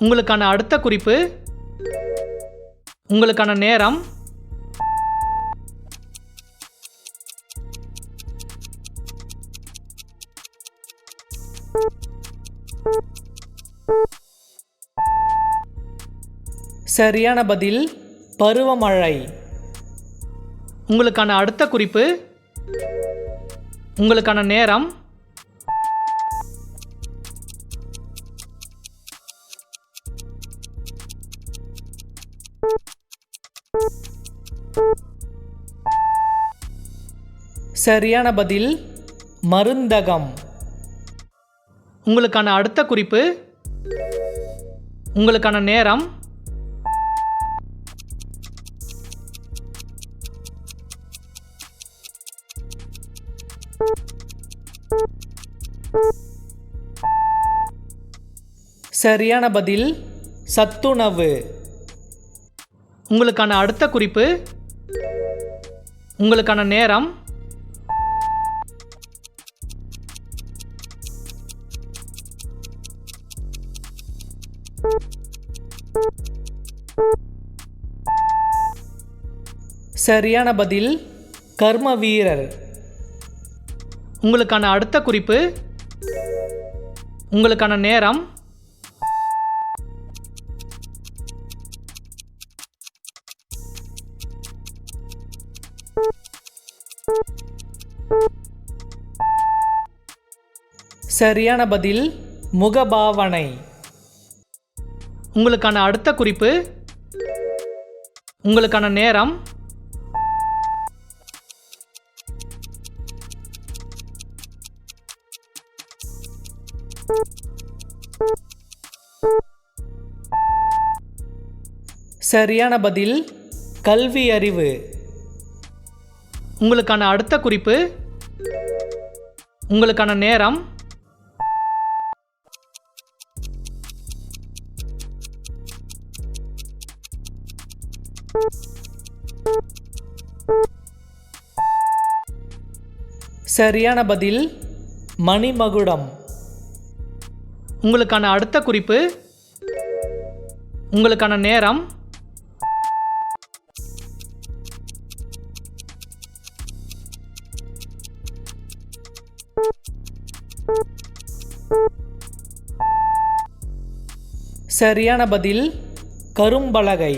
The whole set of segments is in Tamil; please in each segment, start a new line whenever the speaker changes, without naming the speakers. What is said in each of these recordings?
உங்களுக்கான அடுத்த குறிப்பு உங்களுக்கான நேரம் சரியான பதில் பருவமழை. உங்களுக்கான அடுத்த குறிப்பு உங்களுக்கான நேரம் சரியான பதில் மருந்தகம். உங்களுக்கான அடுத்த குறிப்பு உங்களுக்கான நேரம். சரியான பதில் சத்துணவு. உங்களுக்கான அடுத்த குறிப்பு உங்களுக்கான நேரம். சரியான பதில் கர்ம வீரர் உங்களுக்கான அடுத்த குறிப்பு உங்களுக்கான நேரம். சரியான பதில் முகபாவனை. உங்களுக்கான அடுத்த குறிப்பு உங்களுக்கான நேரம். சரியான பதில் கல்வி அறிவு. உங்களுக்கான அடுத்த குறிப்பு உங்களுக்கான நேரம். சரியான பதில் மணிமகுடம். உங்களுக்கான அடுத்த குறிப்பு உங்களுக்கான நேரம். சரியான பதில் கரும்பலகை.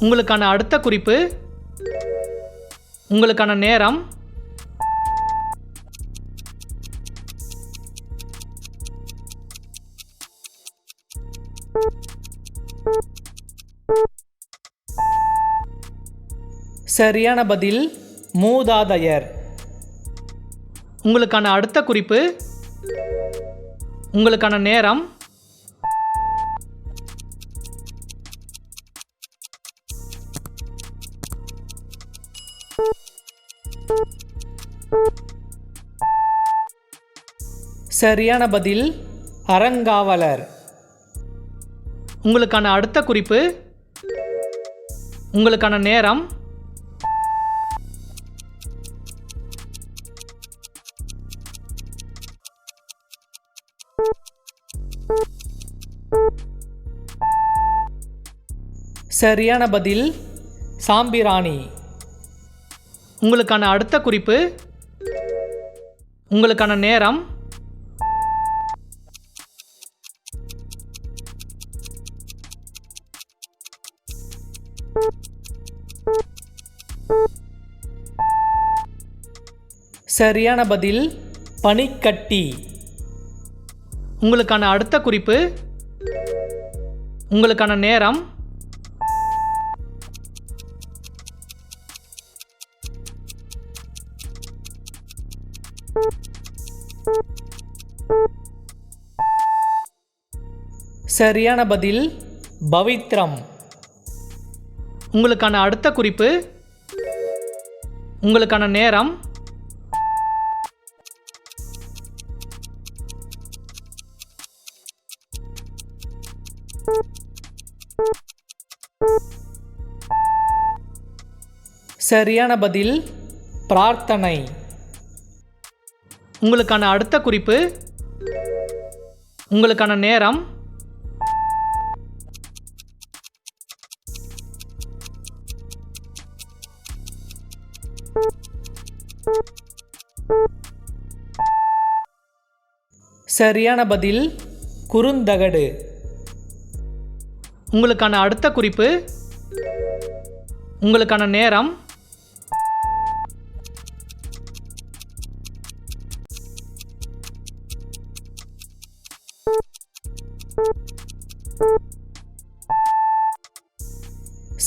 உங்களுக்கான அடுத்த குறிப்பு உங்களுக்கான நேரம் சரியான பதில் மூதாதையர். உங்களுக்கான அடுத்த குறிப்பு உங்களுக்கான நேரம் சரியான பதில் அறங்காவலர். உங்களுக்கான அடுத்த குறிப்பு உங்களுக்கான நேரம். சரியான பதில் சாம்பிராணி. உங்களுக்கான அடுத்த குறிப்பு உங்களுக்கான நேரம். சரியான பதில் பனிக்கட்டி. உங்களுக்கான அடுத்த குறிப்பு உங்களுக்கான நேரம். சரியான பதில் பவித்ரம். உங்களுக்கான அடுத்த குறிப்பு உங்களுக்கான நேரம். சரியான பதில் பிரார்த்தனை. உங்களுக்கான அடுத்த குறிப்பு உங்களுக்கான நேரம் சரியான பதில் குறுந்தகடு. உங்களுக்கான அடுத்த குறிப்பு உங்களுக்கான நேரம்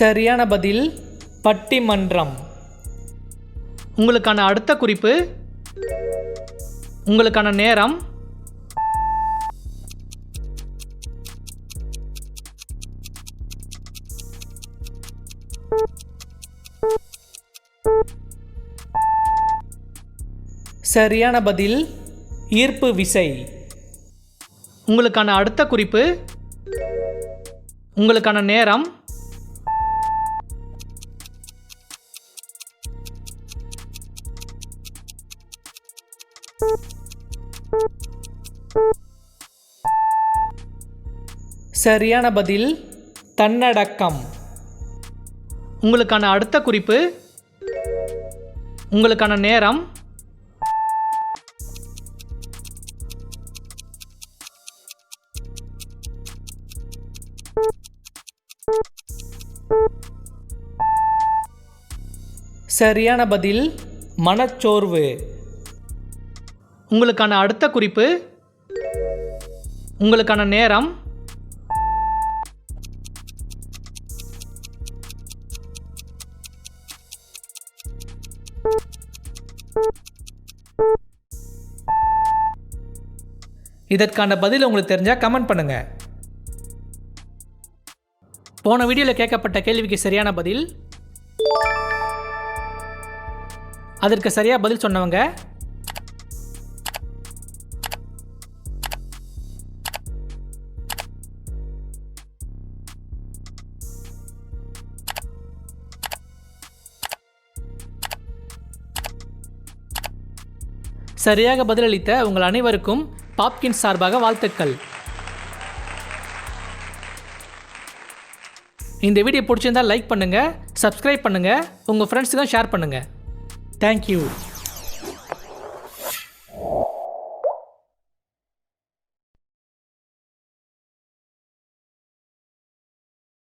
சரியான பதில் பட்டிமன்றம். உங்களுக்கான அடுத்த குறிப்பு உங்களுக்கான நேரம் சரியான பதில் ஈர்ப்பு விசை. உங்களுக்கான அடுத்த குறிப்பு உங்களுக்கான நேரம் சரியான பதில் தன்னடக்கம். உங்களுக்கான அடுத்த குறிப்பு உங்களுக்கான நேரம். சரியான பதில் மனச்சோர்வு. உங்களுக்கான அடுத்த குறிப்பு உங்களுக்கான நேரம். இதற்கான பதில் உங்களுக்கு தெரிஞ்சால் கமெண்ட் பண்ணுங்க. போன வீடியோவில் கேட்கப்பட்ட கேள்விக்கு சரியான பதில்? அதற்கு சரியாக பதில் சொன்னவங்க? சரியாக பதிலளித்த உங்கள் அனைவருக்கும் பாப்கின் சார்பாக வாழ்த்துக்கள். இந்த வீடியோ பிடிச்சிருந்தால் லைக் பண்ணுங்கள் சப்ஸ்கிரைப் பண்ணுங்கள் உங்கள் ஃப்ரெண்ட்ஸுக்கும் ஷேர் பண்ணுங்கள் தேங்க்யூ